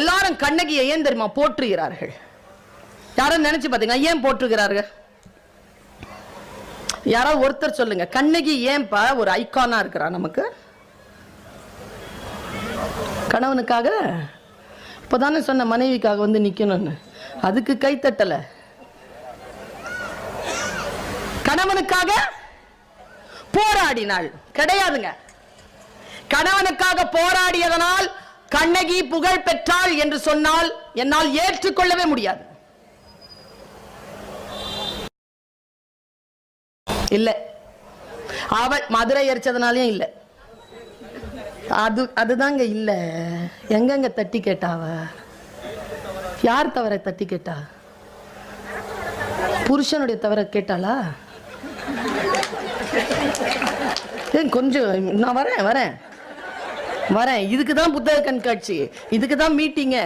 எல்லாரும் கண்ணகியை ஏன் தெரியுமா போற்றுகிறார்கள்? யாரும் நினைச்சு பாத்தீங்க ஏன் போற்றுகிறார்கள்? யாராவது ஒருத்தர் சொல்லுங்க. கண்ணகி ஏன்பா ஒரு ஐகானா இருக்கிறா நமக்கு? கணவனுக்காக? இப்பதானே சொன்ன மனைவிக்காக வந்து நிக்கணும்னு. அதுக்கு கை தட்டல. கணவனுக்காக போராடினாள். கிடையாதுங்க. கணவனுக்காக போராடியதனால் கண்ணகி புகழ் பெற்றாள் என்று சொன்னால் என்னால் ஏற்றுக்கொள்ளவே முடியாது. இல்ல. அவள் மதுரை எரிச்சதுனாலயும் இல்ல. அது அதுதாங்க இல்ல. எங்கங்க தட்டி கேட்டாவ? யார் தவற தட்டி கேட்டா? புருஷனுடைய தவிர கேட்டாளா? ஏன் கொஞ்சம் நான் வரேன் வரேன். வரேன். இதுக்கு தான் புத்தக கண்காட்சி. இதுக்கு தான் மீட்டிங்க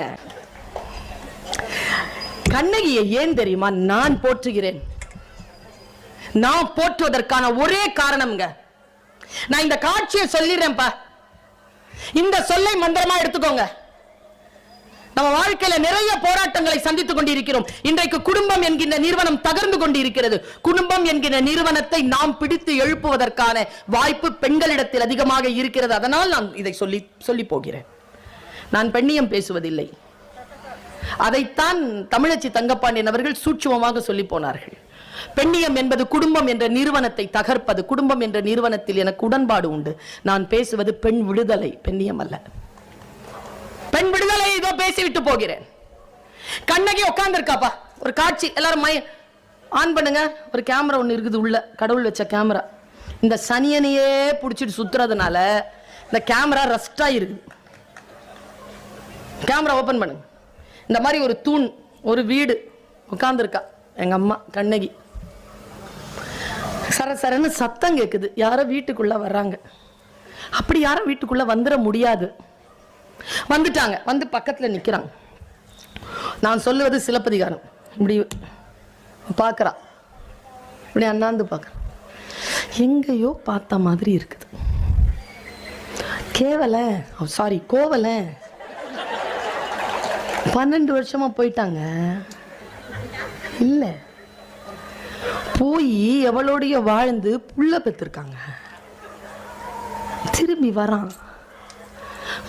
கண்ணகியை ஏன் தெரியுமா நான் போற்றுகிறேன்? நான் போற்றுவதற்கான ஒரே காரணம்ங்க. நான் இந்த காட்சியை சொல்லிடுறேன்ப்பா. இந்த சொல்லை மந்திரமா எடுத்துக்கோங்க. நம்ம வாழ்க்கையில நிறைய போராட்டங்களை சந்தித்துக் கொண்டிருக்கிறோம். இன்றைக்கு குடும்பம் என்கின்ற நிறுவனம் தகர்ந்து கொண்டிருக்கிறது. குடும்பம் என்கிற நிறுவனத்தை நாம் பிடித்து எழுப்புவதற்கான வாய்ப்பு பெண்களிடத்தில் அதிகமாக இருக்கிறது. அதனால் நான் இதை சொல்லி சொல்லி போகிறேன். நான் பெண்ணியம் பேசுவதில்லை. அதைத்தான் தமிழச்சி தங்கப்பாண்டியன் அவர்கள் சூட்சுமமாக சொல்லி போனார்கள். பெண்ணியம் என்பது குடும்பம் என்ற நிறுவனத்தை தகர்ப்பது. குடும்பம் என்ற நிறுவனத்தில் எனக்கு உடன்பாடு உண்டு. நான் பேசுவது பெண் விடுதலை பெண்ணியம் அல்ல. பெண் விடுதலை ஏதோ பேசிவிட்டு போகிறேன். கண்ணகி உட்காந்துருக்காப்பா ஒரு காட்சி. எல்லாரும் மை ஆன் பண்ணுங்க. ஒரு கேமரா ஒன்று இருக்குது உள்ள. கடவுள் வச்ச கேமரா. இந்த சனியனையே பிடிச்சிட்டு சுத்துறதுனால இந்த கேமரா ரஸ்டா இருக்குது. கேமரா ஓப்பன் பண்ணுங்க. இந்த மாதிரி ஒரு தூண் ஒரு வீடு உட்காந்துருக்கா எங்க அம்மா கண்ணகி. சர சரன்னு சத்தம் கேட்குது யாரோ வீட்டுக்குள்ள வர்றாங்க. அப்படி யாரும் வீட்டுக்குள்ள வந்துட முடியாது. வந்துட்டாங்க. வந்து பக்கத்தில் நிற்கிறாங்க நான் சொல்லுவது சிலப்பதிகாரம். இப்படி பார்க்குறா. இப்படி அண்ணாந்து பார்க்குறேன் எங்கேயோ பார்த்த மாதிரி இருக்குது. கேவல. சாரி கோவல. பன்னெண்டு வருஷமாக போயிட்டாங்க. இல்லை. போய் எவளோடைய வாழ்ந்து புள்ள பெற்றிருக்காங்க திரும்பி வரான்.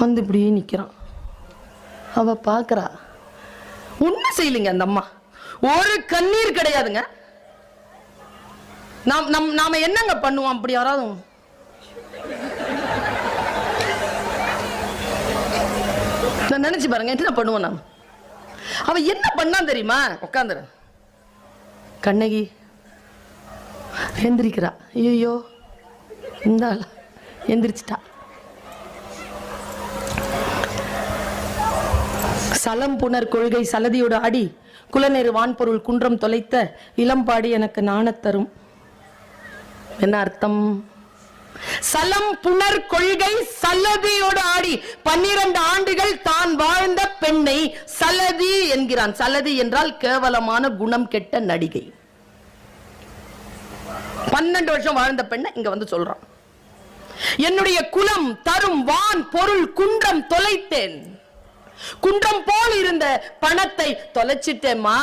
வந்து இப்படியே நிற்கிறான் அவ பார்க்கறா ஒன்றும் செய்யலைங்க அந்த அம்மா. ஒரு கண்ணீர் கிடையாதுங்க. நாம் நம் நாம் என்னங்க பண்ணுவோம் அப்படி யாராவது? நான் நினச்சி பாருங்க என்ன பண்ணுவோம் நாம்? அவ என்ன பண்ணான் தெரியுமா? உட்காந்துரு கண்ணகி எந்திரிக்கிறா. ஐயோ இந்த ஆளா எந்திரிச்சிட்டா. சலம் புனர் கொள்கை சலதியோடு ஆடி குலநேரு வான்பொருள் குன்றம் தொலைத்த இளம்பாடி எனக்கு நாணத்தரும் என்ன அர்த்தம்? சலம் புனர் கொள்கை சலதியோடு ஆடி பன்னிரண்டு ஆண்டுகள் தான் வாழ்ந்த பெண்ணை சலதி என்கிறான். சலதி என்றால் கேவலமான குணம் கெட்ட நடிகை. பன்னெண்டு வருஷம் வாழ்ந்த பெண்ணை இங்க வந்து சொல்றான். என்னுடைய குலம் தரும் வான் பொருள் குன்றம் தொலைத்தேன். குன்றம் போல் இருந்த பணத்தை தொலைச்சிட்டேம்மா.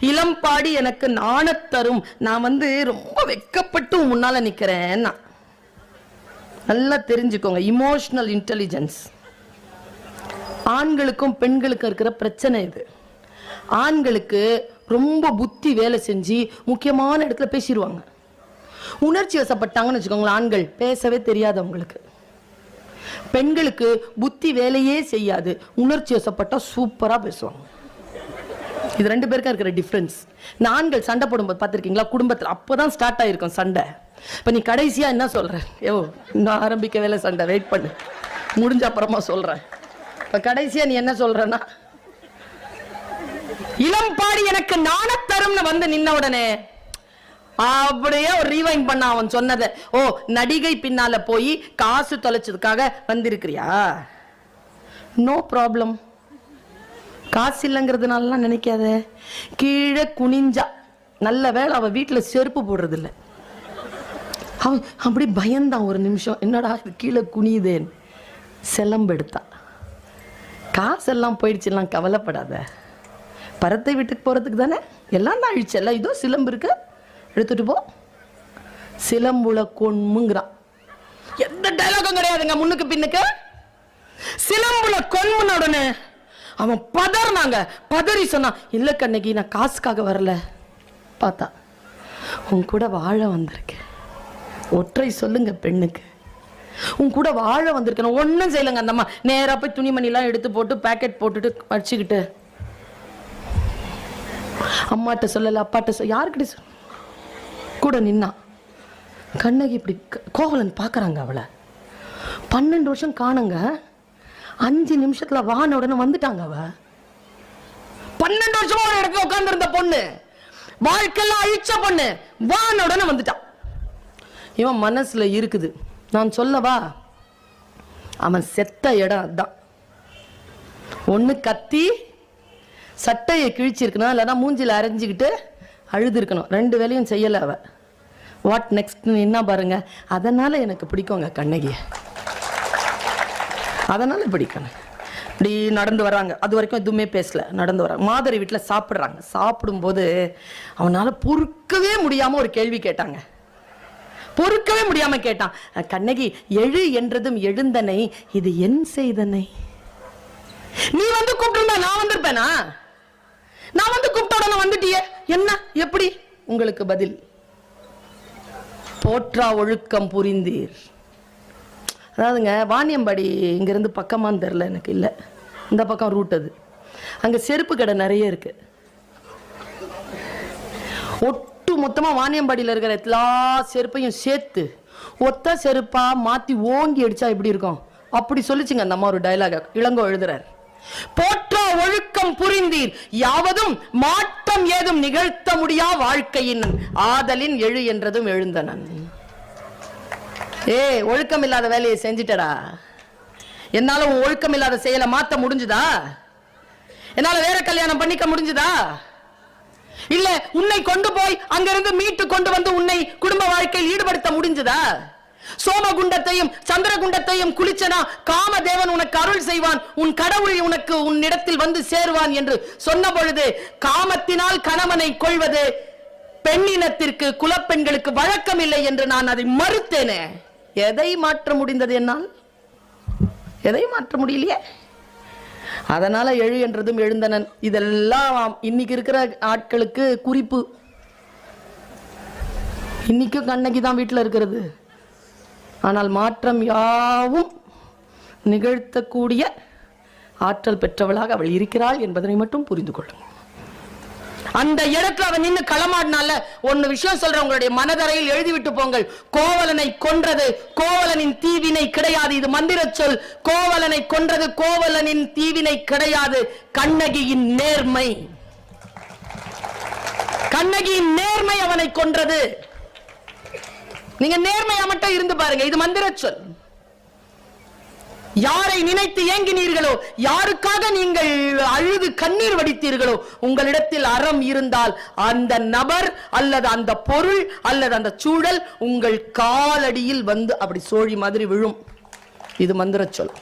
இளம்பாடி எனக்கு நாணத்தரும் நான் வந்து ரொம்ப வெக்கப்பட்டு முன்னால நிக்கிறேன். நல்லா தெரிஞ்சுக்கோங்க இமோஷனல் இன்டெலிஜென்ஸ் ஆண்களுக்கும் பெண்களுக்கும் இருக்கிற பிரச்சனை இது. ஆண்களுக்கு ரொம்ப புத்தி வேலை செஞ்சு முக்கியமான இடத்துல பேசிடுவாங்க. உணர்ச்சி வசப்பட்டாங்கன்னு வச்சுக்கோங்களேன் ஆண்கள் பேசவே தெரியாது அவங்களுக்கு பெண்களுக்கு புத்தி வேலையே செய்யாது. உணர்ச்சி வசப்பட்டா சூப்பராக பேசுவாங்க. இது ரெண்டு பேருக்கும் இருக்கிற டிஃப்ரென்ஸ் இந்த ஆண்கள் சண்டை போடும்போது பார்த்துருக்கீங்களா? குடும்பத்தில் அப்போ தான் ஸ்டார்ட் ஆகிருக்கும் சண்டை. இப்போ நீ கடைசியாக என்ன சொல்கிற ஐயோ இன்னும் ஆரம்பிக்க வேலை சண்டை. வெயிட் பண்ணு. முடிஞ்ச அப்புறமா சொல்கிறேன் இப்போ கடைசியாக நீ என்ன சொல்கிறேன்னா இளம்பாடி எனக்கு நாணத்தரும்னு வந்து நின்ன உடனே அப்படியே ஒரு ரீவைண்ட் பண்ண அவன் சொன்னதை. ஓ நடிகை பின்னால போய் காசு தொலைச்சதுக்காக வந்திருக்கிறியா? நோ ப்ராப்ளம் காசு இல்லைங்கிறதுனாலலாம் நினைக்காத. கீழே குனிஞ்சா. நல்ல வேலை அவள் வீட்டில் செருப்பு போடுறதில்ல. அவன் அப்படி பயந்தான் ஒரு நிமிஷம். என்னடா இது கீழே குனியுதேன். செலம்பெடுத்தா. காசெல்லாம் போயிடுச்சுலாம் கவலைப்படாத. பரத்தை வீட்டுக்கு போகிறதுக்கு தானே? எல்லாம் தான் அழிச்சல்ல. இதோ சிலம்பு இருக்குது எடுத்துட்டு போ. சிலம்புல கொண்முங்கிறான் எந்த டைலாகும் கிடையாதுங்க முன்னுக்கு பின்னுக்கு. சிலம்புல கொண்முன உடனே அவன் பதறினாங்க. பதறி சொன்னான் இல்லை கண்ணகி நான் காசுக்காக வரல. பார்த்தா உன் கூட வாழ வந்திருக்கேன். ஒற்றை சொல்லுங்க பெண்ணுக்கு. உன் கூட வாழ வந்திருக்கேன். ஒன்றும் செய்யலைங்க அந்த அம்மா. போய் துணிமணிலாம் எடுத்து போட்டு பேக்கெட் போட்டுட்டு வச்சுக்கிட்டு. அம்மாட்ட சொல்லலை அப்பாட்ட சொல் யாருக்கிட்ட சொல் கூட நின்னா. கண்ணகி இப்படி க- கோவலன் பார்க்குறாங்க அவளை. பன்னெண்டு வருஷம் காணுங்க. அஞ்சு நிமிஷத்தில் வான உடனே வந்துட்டாங்க அவ. பன்னெண்டு வருஷமா ஒரு இடத்துல உட்காந்துருந்த பொண்ணு. வாழ்க்கையெல்லாம் அழிச்ச பொண்ணு. வான உடனே வந்துட்டான் இவன் மனசில் இருக்குது. நான் சொல்லவா? அவன் செத்த இடம் அதான். ஒன்று கத்தி சட்டையை கிழிச்சிருக்கணும். இல்லைன்னா மூஞ்சில் அரைஞ்சிக்கிட்டு அழுது இருக்கணும் ரெண்டு வேலையும் செய்யலை அவள் வாட் நெக்ஸ்ட் என்ன பாருங்க. அதனால் எனக்கு பிடிக்குங்க கண்ணகியை. அதனால் பிடிக்கும். இப்படி நடந்து வராங்க. அது வரைக்கும் எதுவுமே பேசல. நடந்து வராங்க. மாதரி வீட்டில் சாப்பிட்றாங்க. சாப்பிடும்போது அவனால் பொறுக்கவே முடியாமல் ஒரு கேள்வி கேட்டாங்க. பொறுக்கவே முடியாமல் கேட்டான். கண்ணகி எழு என்றதும் எழுந்தனை இது என் செய்தனை. நீ வந்து கூப்பிட்டு நான் வந்திருப்பேனா நான் வந்து கூப்பிட்ட உடனே வந்துட்டியே? என்ன? எப்படி? உங்களுக்கு பதில். போற்றா ஒழுக்கம் புரிந்தீர். அதாவதுங்க வாணியம்பாடி இங்கேருந்து பக்கமான்னு தெரில எனக்கு இல்லை. இந்த பக்கம் ரூட் அது. அங்கே செருப்பு கடை நிறைய இருக்கு. ஒட்டு மொத்தமாக வாணியம்பாடியில் இருக்கிற எல்லா செருப்பையும் சேர்த்து ஒத்த செருப்பா மாற்றி ஓங்கி அடிச்சா எப்படி இருக்கும்? அப்படி சொல்லிச்சுங்க அந்த அம்மா ஒரு டைலாக இளங்கோ எழுதுறார். போற்றா ஒழுக்கம் புரிந்தீர். யாவதும் மாற்றம் ஏதும் நிகழ்த்த முடியா வாழ்க்கையின் ஆதலின் எழு என்றதும் எழுந்தனன் ஏ ஒழுக்கம் இல்லாத வேலையை செஞ்சிட்டடா. என்னால உன் ஒழுக்கம் இல்லாத செயலை மாத்த முடிஞ்சுதா? என்னால வேற கல்யாணம் பண்ணிக்க முடிஞ்சுதா? இல்ல உன்னை கொண்டு போய் அங்கிருந்து மீட்டு கொண்டு வந்து உன்னை குடும்ப வாழ்க்கையில் ஈடுபடுத்த முடிஞ்சதா? சோமகுண்டத்தையும் சந்திரகுண்டத்தையும் குளிச்சனா காமதேவன் உனக்கு அருள் செய்வான். உன் கடவுள் உனக்கு உன்னிடத்தில் வந்து சேருவான் என்று சொன்ன பொழுது காமத்தினால் கணவனை கொள்வது பெண்ணினத்திற்கு குலப்பெண்களுக்கு வழக்கம் இல்லை என்று நான் அதை மறுத்தேனே. எதை மாற்ற முடிந்தது என்னால்? எதை மாற்ற முடியலையே? அதனால எழு என்றதும் எழுந்தனன். இதெல்லாம் இன்னைக்கு இருக்கிற ஆட்களுக்கு குறிப்பு. இன்னைக்கும் கண்ணகி தான் வீட்டில் இருக்கிறது. ஆனால் மாற்றம் யாவும் நிகழ்த்தக்கூடிய ஆற்றல் பெற்றவளாக அவள் இருக்கிறாள் என்பதனை மட்டும் புரிந்து கொள்ளும். அந்த இடத்துல அவன் நின்னு களமாடினால ஒன்னு விஷயம் சொல்ற உங்களுடைய மனதரையில் எழுதிவிட்டு போங்கள். கோவலனை கொன்றது கோவலனின் தீவினை கிடையாது. இது மந்திர சொல். கோவலனை கொன்றது கோவலனின் தீவினை கிடையாது. கண்ணகியின் நேர்மை. கண்ணகியின் நேர்மை அவனை கொன்றது. நீங்க நேர்மையா மட்டும் இருந்து பாருங்க. இது மந்திர சொல். யாரை நினைத்து ஏங்கினீர்களோ யாருக்காக நீங்கள் அழுது கண்ணீர் வடித்தீர்களோ உங்களிடத்தில் அறம் இருந்தால் அந்த நபர் அல்லது அந்த பொருள் அல்லது அந்த சூழல் உங்கள் காலடியில் வந்து அப்படி சோழி மாதிரி விழும். இது மந்திர சொல்.